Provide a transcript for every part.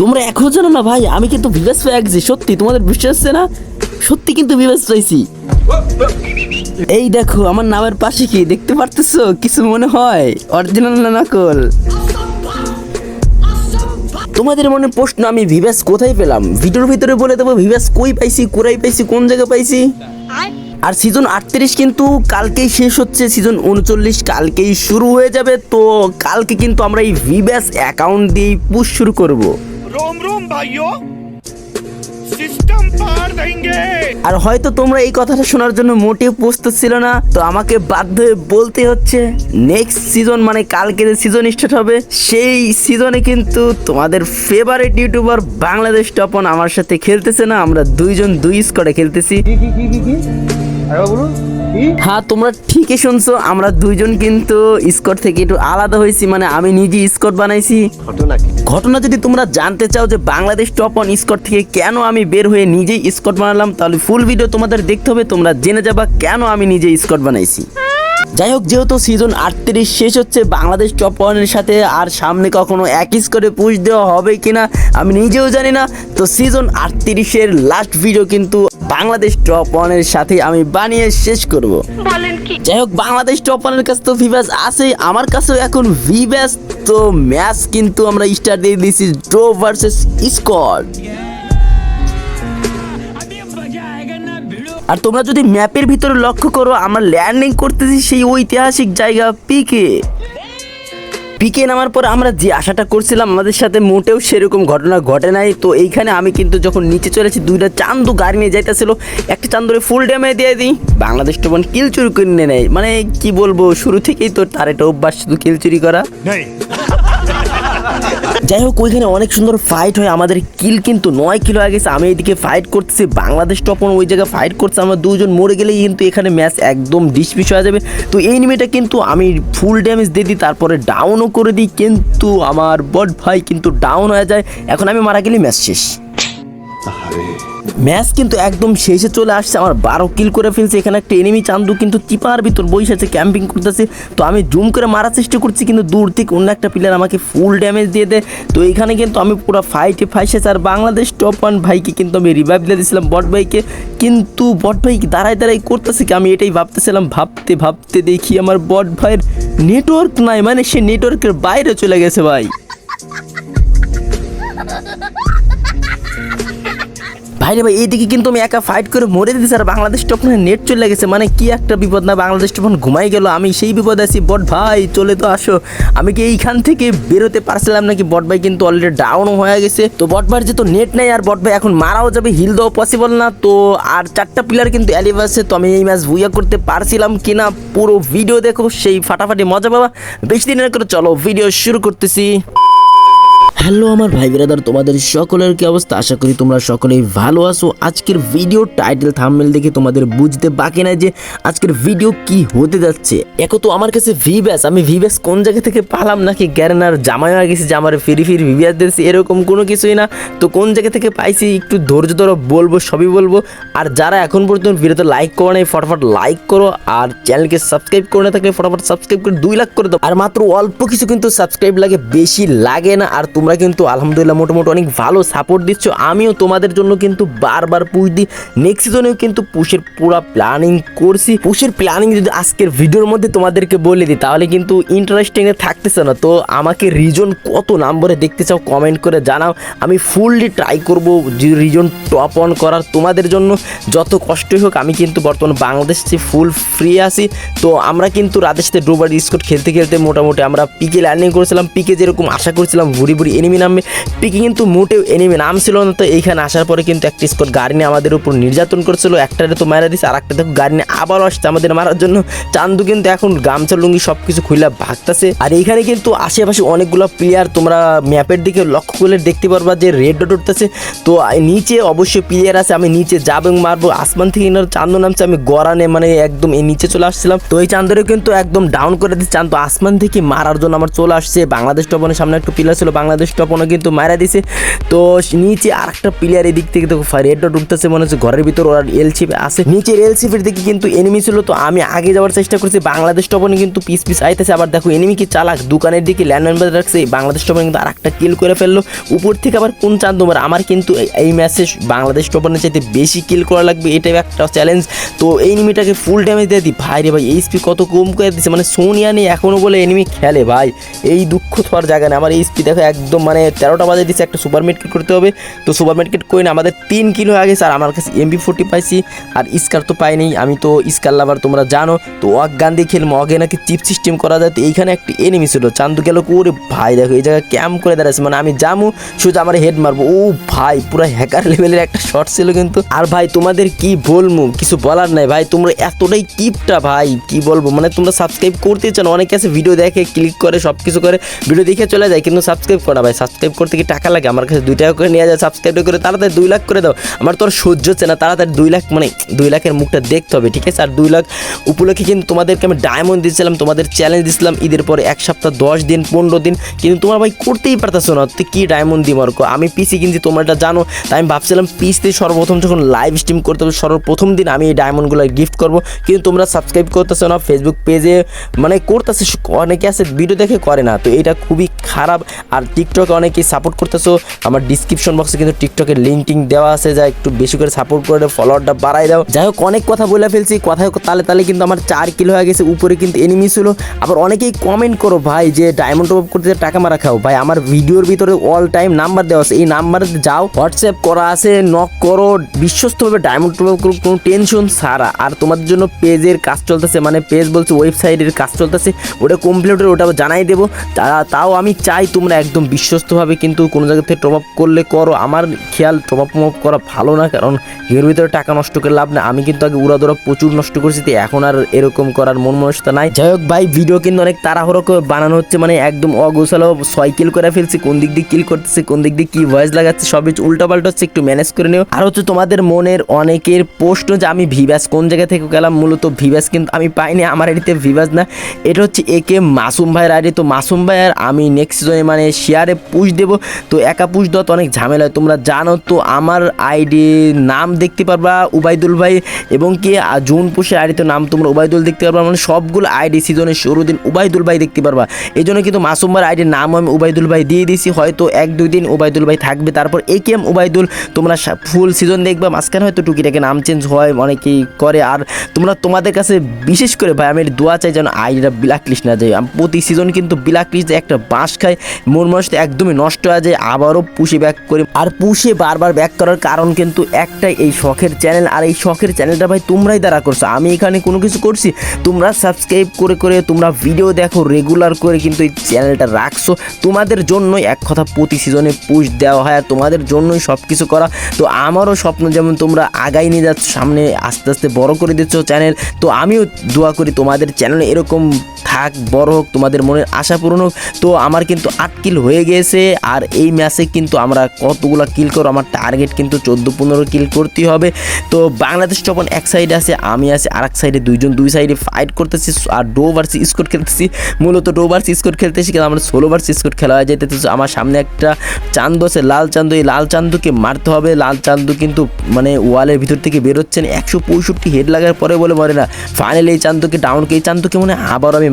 তোমরা এখনও জানো না ভাই, আমি কিন্তু ভিভাস পেয়ে গেছি, সত্যি, তোমাদের বিশ্বাস হচ্ছে না? সত্যি কিন্তু ভিভাস পাইছি এই দেখো, আমার নামের পাশে কি, দেখতে পারতেছো? কিছু মনে হয়? অরিজিনাল না নকল? তোমাদের মনে প্রশ্ন, আমি ভিভাস কোথায় পেলাম? ভিডিওর ভিতরে বলে দেবো ভিভাস কই পাইছি কোরাই পাইছি, কোন জায়গায় পাইছি? আর সিজন আটত্রিশ কিন্তু কালকেই শেষ হচ্ছে সিজন উনচল্লিশ কালকেই শুরু হয়ে যাবে, তো কালকে কিন্তু আমরা এই ভিব্যাস অ্যাকাউন্ট দিয়েই পুশ শুরু করব। रोम रोम भाइयों सिस्टम पार देंगे আর হয়তো তোমরা এই কথাটা শোনার জন্য মোটেও প্রস্তুত ছিল না তো আমাকে বাধ্য হয়ে বলতে হচ্ছে নেক্সট সিজন মানে কালকে যে সিজন স্টার্ট হবে সেই সিজনে কিন্তু তোমাদের ফেভারিট ইউটিউবার বাংলাদেশ টপন আমার সাথে খেলতেছে না আমরা দুইজন দুই স্কোয়াডে খেলতেছি হ্যাঁ তোমরা ঠিকই শুনছো আমরা দুইজন কিন্তু স্কট থেকে একটু আলাদা হয়েছি মানে আমি নিজে স্কট বানাইছি। ঘটনা যদি তোমরা জানতে চাও যে বাংলাদেশ টপ অন স্কট থেকে কেন আমি বের হয়ে নিজেই স্কট বানালাম তাহলে ফুল ভিডিও তোমাদের দেখতে হবে তোমরা জেনে যাবা কেন আমি নিজে স্কট বানাইছি। যাই হোক যেহেতু সিজন আটত্রিশ শেষ হচ্ছে বাংলাদেশ টপ ওয়ানের সাথে আর সামনে কখনো এক করে পুশ দেওয়া হবে কিনা আমি নিজেও জানি না। তো সিজন আটত্রিশের লাস্ট ভিডিও কিন্তু বাংলাদেশ টপ ওয়ানের সাথে আমি বানিয়ে শেষ করব। যাই হোক বাংলাদেশ টপ ওয়ানের কাছে তো ভিভাস আছে আমার কাছেও এখন ভিভাস তো ম্যাচ কিন্তু আমরা স্টার্ট দিয়ে দিয়েছি ড্রো ভার্সেস স্কট আর তোমরা যদি ম্যাপের ভিতরে লক্ষ্য করো, আমরা ল্যান্ডিং করতেছি সেই ঐতিহাসিক জায়গা পিকে পিকে নামার পর আমরা যে আশাটা করছিলাম, আমাদের সাথে মোটেও সেরকম ঘটনা ঘটে নাই। তো এইখানে আমি কিন্তু যখন নিচে চলেছি দুইটা চান্দু গাড়ি নিয়ে যাইতেছিল। একটা চান্দুরে ফুল ড্যামে দিয়ে দিই। বাংলাদেশ তখন কিল চুরি করে নিয়ে। মানে কি বলব, শুরু থেকেই তো তার একটা অভ্যাস, শুধু কিল চুরি করা। যাই হোক, ওইখানে অনেক সুন্দর ফাইট হয়। আমাদের কিল কিন্তু নয় কিলো হয়ে গেছে আমি এইদিকে ফাইট করতেছি। বাংলাদেশ টপন ওই জায়গায় ফাইট করছে। আমরা দুজন মরে গেলেই কিন্তু এখানে ম্যাচ একদম ডিসপিস হয়ে যাবে। তো এই নিমেটা কিন্তু আমি ফুল ড্যামেজ দিয়ে দিই, তারপরে ডাউনও করে দিই। কিন্তু আমার বড ভাই কিন্তু ডাউন হয়ে যায়। এখন আমি মারা গেলে ম্যাচ শেষ। ম্যাচ কিন্তু একদম শেষে চলে আসছে আমার বারো কিল করে ফেলছে। এখানে একটা এনিমি চান্দু কিন্তু চিপার ভিতর বসে আছে ক্যাম্পিং করতেছে। তো আমি জুম করে মারার চেষ্টা করছি কিন্তু দূর থেকে অন্য একটা প্লেয়ার আমাকে ফুল ড্যামেজ দিয়ে দেয়। তো এখানে কিন্তু আমি পুরো ফাইটে ফাইসেছি আর বাংলাদেশ টপ ওয়ান ভাইকে কিন্তু আমি রিভাইভ দিয়ে দিয়েছিলাম বট ভাইকে। কিন্তু বট ভাই দাঁড়ায় দাঁড়াই করতেছে কি? আমি এটাই ভাবতেছিলাম ভাবতে ভাবতে দেখি আমার বট ভাইয়ের নেটওয়ার্ক নাই মানে সে নেটওয়ার্কের বাইরে চলে গেছে ভাই। ভাই রে ভাই এইদিকে কিন্তু আমি একা ফাইট করে মরে দিতেছি আর বাংলাদেশ তখন নেট চলে গেছে। মানে কি একটা বিপদ না, বাংলাদেশ তখন ঘুমাই গেল, আমি সেই বিপদ আছি। বট ভাই, চলে তো আসো। আমি কি এইখান থেকে বেরোতে পারছিলাম নাকি? বট ভাই কিন্তু অলরেডি ডাউনও হয়ে গেছে। তো বট ভাইয়ের যেহেতু নেট নেই, আর বট ভাই এখন মারাও যাবে হিল দেওয়া পসিবল না। তো আর চারটা প্লেয়ার কিন্তু অ্যালিভ আছে, তো আমি এই ম্যাচ ভুইয়া করতে পারছিলাম কিনা, পুরো ভিডিও দেখো, সেই ফাটাফাটি মজা পাবা। বেশি দিনের করে চলো ভিডিও শুরু করতেছি। হ্যালো আমার ভাই ব্রাদার, তোমাদের সকলের কি অবস্থা? আশা করি তোমরা সকলেই ভালো আছো। আজকের ভিডিও টাইটেল থাম্বনেল দেখে তোমাদের বুঝতে বাকি নাই যে আজকের ভিডিও কি হতে যাচ্ছে। দেখো তো আমার কাছে ভিব্যাস আমি ভিব্যাস কোন জায়গা থেকে পালাম নাকি গ্যারেনার জামাই হয়ে গেছে যে আমার ফিরি ফিরি ভিভিয়াস দিয়েছে, এরকম কোনো কিছুই না। তো কোন জায়গা থেকে পাইছি একটু ধৈর্য ধরো, বলব, সবই বলব। আর যারা এখন পর্যন্ত ভিডিওতে লাইক করো নাই, ফটাফট লাইক করো। আর চ্যানেলকে সাবস্ক্রাইব করে না থাকলে ফটাফট সাবস্ক্রাইব করে দুই লাখ করে দাও। আর মাত্র অল্প কিছু কিন্তু সাবস্ক্রাইব লাগে, বেশি লাগে না। আর তোমরা কিন্তু আলহামদুলিল্লাহ মোটামুটি অনেক ভালো সাপোর্ট দিচ্ছ। আমিও তোমাদের জন্য কিন্তু বারবার পুশ দিই। নেক্সট সিজনেও কিন্তু পুশের পুরো প্ল্যানিং করছি। পুশের প্ল্যানিং যদি আজকের ভিডিওর মধ্যে তোমাদেরকে বলে দিই, তাহলে কিন্তু ইন্টারেস্টিং এ থাকতেছে না। তো আমাকে রিজন কত নাম্বারে দেখতে চাও কমেন্ট করে জানাও। আমি ফুললি ট্রাই করব যে রিজন টপ অন করার তোমাদের জন্য। যত কষ্টই হোক, আমি কিন্তু বর্তমানে বাংলাদেশে ফুল ফ্রি আছি। তো আমরা কিন্তু রাতের সাথে ডোবার স্কোট খেলতে খেলতে মোটামুটি আমরা পিকে ল্যান্ডিং করেছিলাম। পিকে যেরকম আশা করেছিলাম ভুড়ি ভুড়ি এনিমি নামে পিকে কিন্তু মোটেও এনিমি নাম ছিল না। তো এইখানে আসার পরে কিন্তু একটা স্কোট গাড়ি নিয়ে আমাদের উপর নির্যাতন করছিল, একটারে তো মারা দিছে আর একটা দেখো গাড়ি নিয়ে আবারও আসছে আমাদের মারার জন্য। চান্দু কিন্তু এখন গামছা, লুঙ্গি সব কিছু খুলে ভাগতেছে। আর এইখানে কিন্তু আশেপাশে অনেকগুলো প্লেয়ার তোমরা ম্যাপের দিকে লক্ষ্য করলে দেখতে পারবা যে রেড ডট উঠতেছে। তো নিচে অবশ্যই প্লেয়ার আছে, আমি নিচে যাব এবং মারবো। আসমান থেকে এনার চান্দু নামছে, আমি গড়ানে মানে একদম এই নিচে চলে আসছিলাম। তো এই চান্দরে কিন্তু একদম ডাউন করে দিচ্ছে। চান্দ আসমান থেকে মারার জন্য আমার চলে আসছে। বাংলাদেশ টপনের সামনে একটু প্লেয়ার ছিল, বাংলাদেশ বাংলাদেশ টপনও কিন্তু মারা দিছে। তো নিচে আর একটা প্লেয়ার এদিক থেকে দেখো রেড ডট উঠতেছে, মনে হচ্ছে ঘরের ভিতর ওরা এলসিপে আছে। নিচে এলসিপের দিকে কিন্তু এনিমি ছিল, তো আমি আগে যাওয়ার চেষ্টা করছি। বাংলাদেশ টপনে কিন্তু পিস পিস আইতেছে, আবার দেখো এনিমি কি চালাক। দোকানের দিকে ল্যান্ডম্যান বাজার রাখছে বাংলাদেশ টপনে কিন্তু আর একটা কিল করে ফেলল। উপর থেকে আবার কোন চাঁদ তোমার? আমার কিন্তু এই- ম্যাচে বাংলাদেশ টপনের চাইতে বেশি কিল করা লাগবে, এটাই একটা চ্যালেঞ্জ তো এই এনিমিটাকে ফুল ড্যামেজ দিয়ে দিই ভাই রে ভাই এইচপি কত কম করে দিচ্ছে মানে সোনিয়া নেই এখনও বলে এনিমি খেলে, ভাই। এই দুঃখ আর জায়গা নেই। আমার এইচপি দেখো একদম মানে তেরোটা বাজে দিচ্ছে একটা সুপার মার্কেট করতে হবে। তো সুপার মার্কেট করে না আমাদের তিন কিলো গেছে, আর আমার কাছে এমবি ফোর্টি পাইছি, আর স্কার তো পাইনি আমি তো স্কার লাভার, তোমরা জানো। তো অজ্ঞান দিয়ে খেলব অগে নাকি চিপ সিস্টেম করা যায়, তো এইখানে একটি এনিমি ছিল। চান্দু গেল করে, ভাই দেখো, এই জায়গায় ক্যাম্প করে দাঁড়াচ্ছে মানে আমি জামু শুধু আমার হেড মারবো। ও ভাই, পুরো হ্যাকার লেভেলের একটা শট ছিল কিন্তু। আর ভাই, তোমাদের কি বলব কিছু বলার নাই। ভাই, তোমরা এতটাই কিপটা ভাই, কি বলব? মানে তোমরা সাবস্ক্রাইব করতে চান অনেকে আছে ভিডিও দেখে ক্লিক করে সব কিছু করে। ভিডিও দেখে চলে যায়, কিন্তু সাবস্ক্রাইব করা ভাই সাবস্ক্রাইব করতে কি টাকা লাগে? আমার কাছে দুই টাকা করে নিয়ে যায় সাবস্ক্রাইব করে তাড়াতাড়ি দুই লাখ করে দাও। আমার তো আর সহ্য হচ্ছে না, তাড়াতাড়ি দুই লাখ মানে দুই লাখের মুখটা দেখতে হবে, ঠিক আছে? আর দুই লাখ উপলক্ষে কিন্তু তোমাদেরকে আমি ডায়মন্ড দিয়েছিলাম, তোমাদের চ্যালেঞ্জ দিয়েছিলাম, ঈদের পরে এক সপ্তাহ, দশ দিন, পনেরো দিন, কিন্তু তোমার ভাই করতেই পারতেছো না, তো কি ডায়মন্ড দিই মর্ক আমি পিসি কিনছি তোমরা এটা জানো, তাই আমি ভাবছিলাম পিসতে সর্বপ্রথম যখন লাইভ স্ট্রিম করতে হবে, সর্বপ্রথম দিন আমি এই ডায়মন্ডগুলো গিফট করব, কিন্তু তোমরা সাবস্ক্রাইব করতেছো না ফেসবুক পেজে মানে করতেছে, অনেকে আছে ভিডিও দেখে করে না, তো এটা খুবই খারাপ, আর টিকটকে অনেকেই সাপোর্ট করতেছো। আমার ডিসক্রিপশন বক্সে কিন্তু টিকটকের লিঙ্ক টিঙ্ক দেওয়া আছে, যা একটু বেশি করে সাপোর্ট করে ফলোয়ারটা বাড়াই দাও। যাই হোক, অনেক কথা বলে ফেলছি কথা তালে তালে কিন্তু আমার চার কিলো হয়ে গেছে, উপরে কিন্তু এনিমি ছিল। আবার অনেকেই কমেন্ট করো, ভাই, যে ডায়মন্ড টপ করতে টাকা মারা খাও, ভাই, আমার ভিডিওর ভিতরে অল টাইম নাম্বার দেওয়া আছে, এই নাম্বারে যাও হোয়াটসঅ্যাপ করা আছে নক করো, বিশ্বস্তভাবে ডায়মন্ড টপ করো কোনো টেনশন সারা আর তোমাদের জন্য পেজের কাজ চলতেছে মানে পেজ বলছে ওয়েবসাইটের কাজ চলতেছে, ওটা কমপ্লিটের ওটা জানাই দেবো। তাও আমি চাই তোমরা একদম বিশ্বস্তভাবে কিন্তু কোনো জায়গা থেকে টপ আপ করলে করো। আমার খেয়াল টপ আপ মপ করা ভালো না, কারণ এর ভিতরে টাকা নষ্ট করে লাভ না আমি কিন্তু আগে উড়াদোড়া প্রচুর নষ্ট করছি, তো এখন আর এরকম করার মন মনস্তা নাই। যাই হোক ভাই ভিডিও কিন্তু অনেক তাড়াহুড়ো করে বানানো হচ্ছে মানে একদম অগোছালো ছয় কিল করে ফেলছি, কোন দিক দিয়ে কিল করতেছে, কোন দিক দিয়ে কি ভয়েস লাগাচ্ছে, সব কিছু উল্টা পাল্টা হচ্ছে, একটু ম্যানেজ করে নিও। আর হচ্ছে তোমাদের মনের অনেকের প্রশ্ন যে আমি ভিভাস কোন জায়গা থেকে গেলাম, মূলত ভিভাস কিন্তু আমি পাইনি, আমার আইডিতে ভিভাস না। এটা হচ্ছে একে মাসুম ভাইয়ের আইডি তো মাসুম ভাইয়ের আমি নেক্সট সিজনে মানে শেয়ারে পুশ দেবো। তো একা পুশ দেওয়া তো অনেক ঝামেলা হয়। তোমরা জানো তো, আমার আইডি নাম দেখতে পারবা উবাইদুল ভাই এবং কি জুন পুষের আইডিতে নাম তোমরা উবাইদুল দেখতে পারবা। মানে সবগুলো আইডি সিজনের শুরু দিন উবাইদুল ভাই দেখতে পারবা। এই জন্য কিন্তু মাসুম ভাইয়ের আইডির নাম আমি উবাইদুল ভাই দিয়ে দিয়েছি হয়তো এক, দুই দিন উবাইদুল ভাই থাকবে। তারপর এ কে এম উবাইদুল, তোমরা ফুল সিজন দেখবা। মাঝখানে হয়তো টুকিটাকে নাম চেঞ্জ হয়, অনেকেই করে। আর তোমরা তোমাদের কাছে বিশেষ করে ভাই, আমি দোয়া চাই যেন আইডিটা ব্ল্যাক লিস্ট না যায়। প্রতি সিজন কিন্তু ব্ল্যাক লিস্টে একটা বাঁশ খায়। মন মানুষটা একদমই নষ্ট হয়ে যায়, আবারও পুষে ব্যাক করি। আর পুষে বারবার ব্যাক করার কারণ কিন্তু একটাই এই শখের চ্যানেল আর এই শখের চ্যানেলটা ভাই তোমরাই দ্বারা করছ। আমি এখানে কোনো কিছু করছি, তোমরা সাবস্ক্রাইব করে করে তোমরা ভিডিও দেখো রেগুলার করে কিন্তু এই চ্যানেলটা রাখছো। তোমাদের জন্যই এক কথা প্রতি সিজনে পুশ দেওয়া হয়, আর তোমাদের জন্যই সব কিছু করা। তো আমারও স্বপ্ন যেমন তোমরা আগাই নিয়ে যাচ্ছ, সামনে আস্তে আস্তে বড় করে দিচ্ছ চ্যানেল তো আমিও দোয়া করি তোমাদের চ্যানেলে এরকম থাক, বড় হোক, তোমাদের মনের আশা পূরণ হোক। তো আমার কিন্তু আট কিল হয়ে গেছে আর এই ম্যাচে কিন্তু আমরা কতগুলো কিল করো আমার টার্গেট কিন্তু চোদ্দ পনেরো কিল করতেই হবে। তো বাংলাদেশ যখন এক সাইডে আছে, আমি আছি আর এক সাইডে দুইজন দুই সাইডে ফাইট করতেছি আর ডো ভার্সি স্কোর খেলতেছি। মূলত ডো ভার্সি স্কোর খেলতেছি কিন্তু আমরা ষোলো ভার্সি স্কোর খেলা হয়ে যেতে আমার সামনে একটা চান্দু আছে, লাল চান্দু। এই লাল চান্দুকে মারতে হবে। লাল চান্দু কিন্তু মানে ওয়ালের ভিতর থেকে বেরোচ্ছেন। একশো পঁয়ষট্টি হেড লাগার পরে বলে মরে না। ফাইনালি এই চান্দুকে ডাউনকে এই চান্দুকে মনে আবার আমি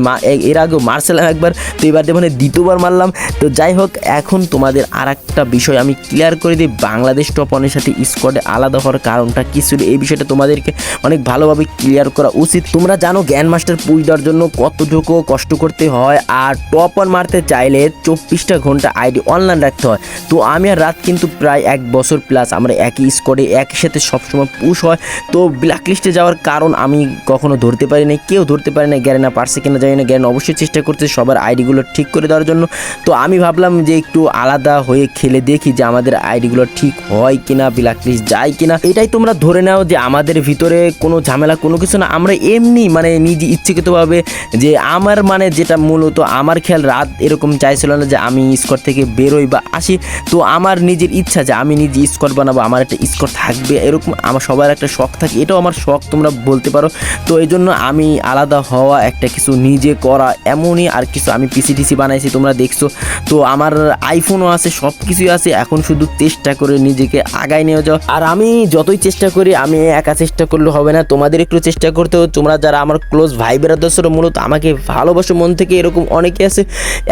এর আগেও মারছিলাম একবার। তো এবার মানে দ্বিতীয়বার মারলাম। তো যাই হোক এখন তোমাদের আর একটা বিষয় আমি ক্লিয়ার করে দিই, বাংলাদেশ টপ টপনের সাথে স্কোয়াডে আলাদা হওয়ার কারণটা কি ছিল? এই বিষয়টা তোমাদেরকে অনেক ভালোভাবে ক্লিয়ার করা উচিত। তোমরা জানো জ্ঞান মাস্টার পুজ দেওয়ার জন্য কতটুকু কষ্ট করতে হয়, আর টপ অন মারতে চাইলে চব্বিশটা ঘণ্টা আইডি অনলাইন রাখতে হয়। তো আমি আর রাত কিন্তু প্রায় এক বছর প্লাস আমরা একই স্কোয়াডে একই সাথে সবসময় পুশ হয়। তো ব্ল্যাক লিস্টে যাওয়ার কারণ আমি কখনো ধরতে পারি না কেউ ধরতে পারে না গ্যারেনা পারছে কিনা জানি না। গ্যারেন অবশ্যই চেষ্টা করছে সবার আইডিগুলো ঠিক করে দেওয়ার জন্য। তো আমি ভাবলাম যে একটু আলাদা হয়ে খেলে দেখি যে আমাদের আইডিগুলো ঠিক হয় কিনা ব্ল্যাক লিস্ট যায় কিনা। এটাই তোমরা ধরে নাও যে আমাদের ভিতরে কোনো ঝামেলা, কোনো কিছু না। আমরা এমনি মানে নিজে ইচ্ছাকৃতভাবে যে আমার মানে যেটা মূলত আমার খেয়াল রাত এরকম চাইছিল না যে আমি স্কোর থেকে বেরোই বা আসি। তো আমার নিজের ইচ্ছা যে আমি নিজে স্কোর বানাবো, আমার একটা স্কোর থাকবে এরকম আমার সবার একটা শখ থাকে, এটাও আমার শখ তোমরা বলতে পারো। তো এই জন্য আমি আলাদা হওয়া একটা কিছু নিজে করা এমনই আর কিছু আমি পিসি টিসি বানাইছি তোমরা দেখছ। তো আমার আইফোনও আছে সব কিছুই আছে, এখন শুধু চেষ্টা করে নিজেকে আগায় নিয়ে যাও। আর আমি যতই চেষ্টা করি, আমি একা চেষ্টা করলে হবে না। তোমাদের একটু চেষ্টা করতে তোমরা যারা আমার ক্লোজ ভাই বেরাদাসরা মূলত আমাকে ভালোবাসো, মন থেকে এরকম অনেকে আছে।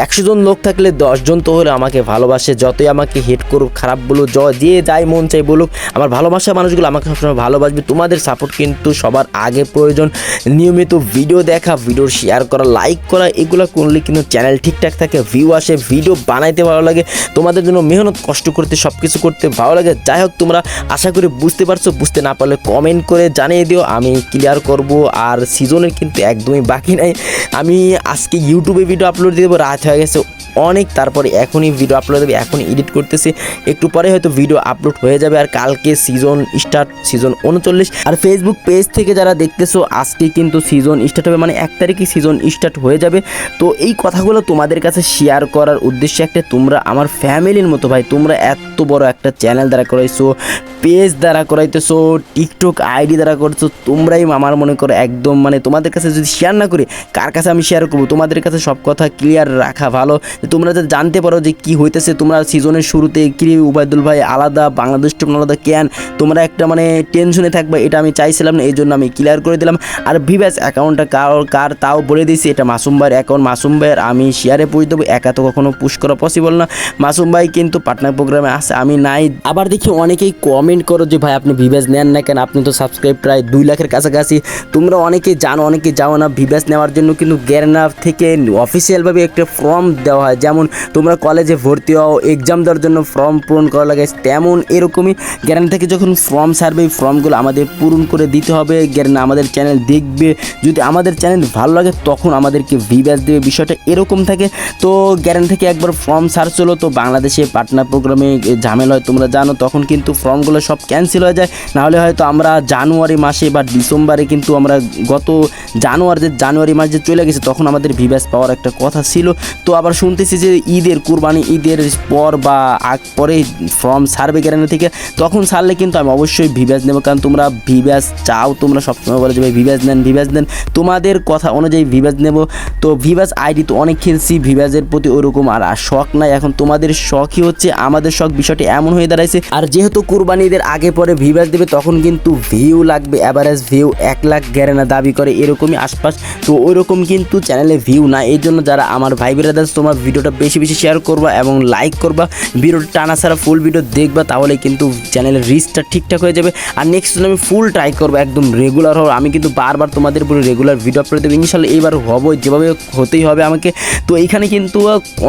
একশো জন লোক থাকলে দশজন তো হলে আমাকে ভালোবাসে। যতই আমাকে হেট করুক, খারাপ বলুক, য, যে যাই মন চাই বলুক, আমার ভালোবাসা মানুষগুলো আমাকে সবসময় ভালোবাসবে। তোমাদের সাপোর্ট কিন্তু সবার আগে প্রয়োজন। নিয়মিত ভিডিও দেখা ভিডিও শেয়ার করা লাইক করা, এগুলো করলে কিন্তু চ্যানেল ঠিকঠাক থাকে ভিউ আসে ভিডিও বানাইতে ভালো লাগে, তোমাদের জন্য মেহনত, কষ্ট করতে সব কিছু করতে ভালো লাগে। যাই হোক, তোমরা আশা করি বুঝতে পারছ, বুঝতে না পারলে কমেন্ট করে জানিয়ে দিও, আমি ক্লিয়ার করব। আর সিজনের কিন্তু একদমই বাকি নাই। আমি আজকে ইউটিউবে ভিডিও আপলোড দিয়ে দেবো, রাত হয়ে গেছে অনেক, তারপরে এখনই ভিডিও আপলোড দেবে, এখনই এডিট করতেছি। একটু পরে হয়তো ভিডিও আপলোড হয়ে যাবে, আর কালকে সিজন স্টার্ট সিজন উনচল্লিশ। আর ফেসবুক পেজ থেকে যারা দেখতেছো, আজকে কিন্তু সিজন স্টার্ট হবে মানে এক তারিখে সিজন স্টার্ট হয়ে যাবে। তো এই কথাগুলো তোমাদের কাছে শেয়ার করার উদ্দেশ্যে একটা তোমরা আমার ফ্যামিলির মতো ভাই তোমরা এত বড় একটা চ্যানেল দ্বারা করাইছো। পেজ দ্বারা করাইতেছো, টিকটক আইডি দ্বারা করছ তোমরাই আমার মনে করো একদম মানে তোমাদের কাছে যদি শেয়ার না করি, কার কাছে আমি শেয়ার করব? তোমাদের কাছে সব কথা ক্লিয়ার রাখা ভালো। তোমরা যাতে জানতে পারো যে কি হইতেছে, তোমরা সিজনের শুরুতে কি উবায়দুল ভাই আলাদা, বাংলাদেশ টিম আলাদা কেন তোমরা একটা মানে টেনশনে থাকবে, এটা আমি চাইছিলাম না, এই জন্য আমি ক্লিয়ার করে দিলাম। আর ভিভ্যাস অ্যাকাউন্টটা কার কার তাও বলে দিয়েছি, এটা মাসুম ভাইয়ের অ্যাকাউন্ট মাসুম ভাইয়ের আমি শেয়ারে পুষ দেবো, একা তো কখনো পুশ করা পসিবল না। মাসুম ভাই কিন্তু পার্টনার প্রোগ্রামে আসে আমি নাই। আবার দেখি অনেকেই কমেন্ট করো যে ভাই আপনি ভিভ্যাস নেন না কেন? আপনি তো সাবস্ক্রাইব প্রায় দুই লাখের কাছাকাছি। তোমরা অনেকে জানো, অনেকে যাও না ভিভ্যাস নেওয়ার জন্য, কিন্তু গ্যারেনা থেকে অফিসিয়ালভাবে একটা ফর্ম দেওয়া হয়। যেমন তোমরা কলেজে ভর্তি হও এক্সাম দেওয়ার জন্য ফর্ম পূরণ করা লাগে, তেমন এরকমই গ্যারেন থেকে যখন ফর্ম সারবে এই ফর্মগুলো আমাদের পূরণ করে দিতে হবে। গ্যারেন আমাদের চ্যানেল দেখবে। যদি আমাদের চ্যানেল ভালো লাগে, তখন আমাদেরকে ভিভ্যাস দেবে। বিষয়টা এরকম থাকে। তো গ্যারেন থেকে একবার ফর্ম সার্চ হলো তো বাংলাদেশে পার্টনার প্রোগ্রামে ঝামেলা হয়, তোমরা জানো, তখন কিন্তু ফর্মগুলো সব ক্যান্সেল হয়ে যায়। নাহলে হয়তো আমরা জানুয়ারি মাসে বা ডিসেম্বরে কিন্তু আমরা গত জানুয়ারি যে জানুয়ারি মাস যে চলে গেছে, তখন আমাদের ভিভ্যাস পাওয়ার একটা কথা ছিল। তো আবার শুনতেছি যে ঈদের কুরবানি, ঈদের পর বা আগ পরে ফর্ম সারবে গ্যারেন্টি থেকে, তখন সারলে কিন্তু আমি অবশ্যই ভিভ্যাস নেব। কারণ তোমরা ভিভ্যাস চাও, তোমরা সবসময় বলে যে ভাই ভিভ্যাস নেন ভিভ্যাস নেন। তোমাদের কথা অনুযায়ী ভিভ্যাস নেব। তো ভিভ্যাস আইডি তো অনেক খেলছি ভিভ্যাসের প্রতি ওরকম আর শখ নাই। এখন তোমাদের শখই হচ্ছে, আমাদের শখ বিষয়টি এমন হয়ে দাঁড়াইছে। আর যেহেতু কুরবানিদের আগে পরে ভিভ্যাস দেবে, তখন কিন্তু ভিউ লাগবে অ্যাভারেজ ভিউ এক লাখ গ্যারেনা দাবি করে এরকমই আশপাশ। তো ওইরকম কিন্তু চ্যানেলে ভিউ না, এই জন্য যারা আমার ভাই ব্রাদার্স, তোমার ভিডিওটা বেশি বেশি শেয়ার করবা এবং লাইক করবা। ভিডিওটা টানা ছাড়া ফুল ভিডিও দেখবা, তাহলে কিন্তু চ্যানেলের রিচটা ঠিকঠাক হয়ে যাবে। আর নেক্সট আমি ফুল ট্রাই করব, একদম রেগুলার হব আমি কিন্তু বারবার তোমাদের উপরে রেগুলার ভিডিও আপলোড দেবো। ইনশাল্লাহ এইবার হব, যেভাবে হতেই হবে আমাকে। তো এইখানে কিন্তু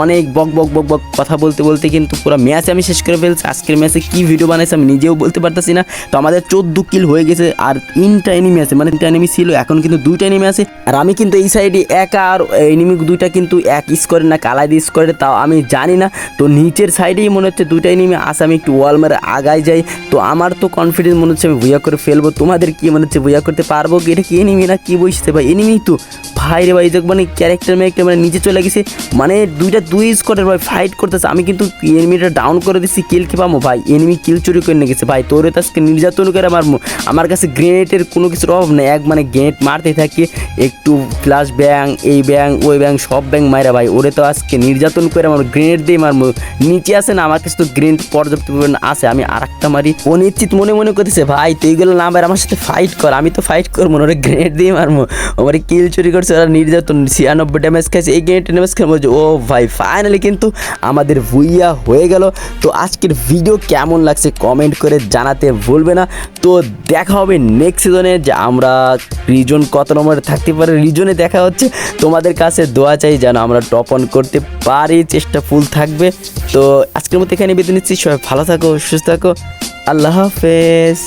অনেক বক বক বক বক কথা বলতে বলতে কিন্তু পুরো ম্যাচ আমি শেষ করে ফেলছি। আজকের ম্যাচে কী ভিডিও বানাইছি আমি নিজেও বলতে পারতেছি না। তো আমাদের চোদ্দ কিল হয়ে গেছে আর তিনটা এনিমি আছে। মানে তিনটা এনিমি ছিল, এখন কিন্তু দুইটা এনিমি আছে। আর আমি কিন্তু এই সাইডে একা আর এনিমি দুইটা কিন্তু এক স্কোয়ারে না, কালাই দিয়ে স্কোয়ারে তাও আমি জানি না। তো নিচের সাইডেই মনে হচ্ছে দুইটা এনিমি আছে, আমি একটু ওয়াল মেরে আগায় যাই। তো আমার তো কনফিডেন্স মনে হচ্ছে আমি ভুয়া করে ফেলব। তোমাদের কি মনে হচ্ছে ভুয়া করতে পারব এটা কি এনিমি না কি বসছে ভাই? এনিমি তো। ভাই রে ভাই মানে ক্যারেক্টার ম্যারেক্টার মানে নিচে চলে গেছে। মানে দুইটা দুই স্কোয়াডের ভাই ফাইট করতেছে। আমি কিন্তু এনিমিটা ডাউন করে দিচ্ছি কিল পাবো ভাই। এনিমি কিল চুরি করে নিয়ে গেছে ভাই, তোরে আজকে নির্যাতন করে আমার আমার কাছে গ্রেনেডের কোনো কিছুর অভাব নেই। এক মানে গ্রেনেড মারতে থাকি, একটু ফ্লাশ ব্যাং এই ব্যাং ওই ব্যাং সব ব্যাং মাইরা ভাই। ওরে তো আজকে নির্যাতন করে আমার গ্রেনেড দিয়ে মারবো নিচে আসে না, আমার কাছে তো গ্রেনেড পর্যাপ্ত পরিমাণ আছে। আমি আর একটা মারি। ও নিশ্চিত মনে মনে করতেছে, ভাই, তুই এইগুলো না মার, আমার সাথে ফাইট কর। আমি তো ফাইট করব না, ওরে গ্রেনেড দিয়ে মারবো আমার কিল চুরি করছে, ওরা নির্যাতন ছিয়ানব্বই ড্যামেজ খাইছে, এই গ্রেনেড ড্যামেজ খেয়ে বলছে ও ভাই ফাইনালি কিন্তু আমাদের ভুইয়া হয়ে গেল। তো আজকের ভিডিও কেমন লাগছে কমেন্ট করে জানাতে ভুলবে না। তো দেখা হবে নেক্সট সিজনে যে আমরা রিজন কত নম্বরে থাকতে পারে। রিজনে দেখা হচ্ছে। তোমাদের কাছে দোয়া চাই যেন আমরা টপ অন করতে পারি। চেষ্টা ফুল থাকবে। তো আজকের মতো এখানে বেঁধে নিচ্ছি। সবাই ভালো থাকো, সুস্থ থাকো। আল্লাহ হাফেজ।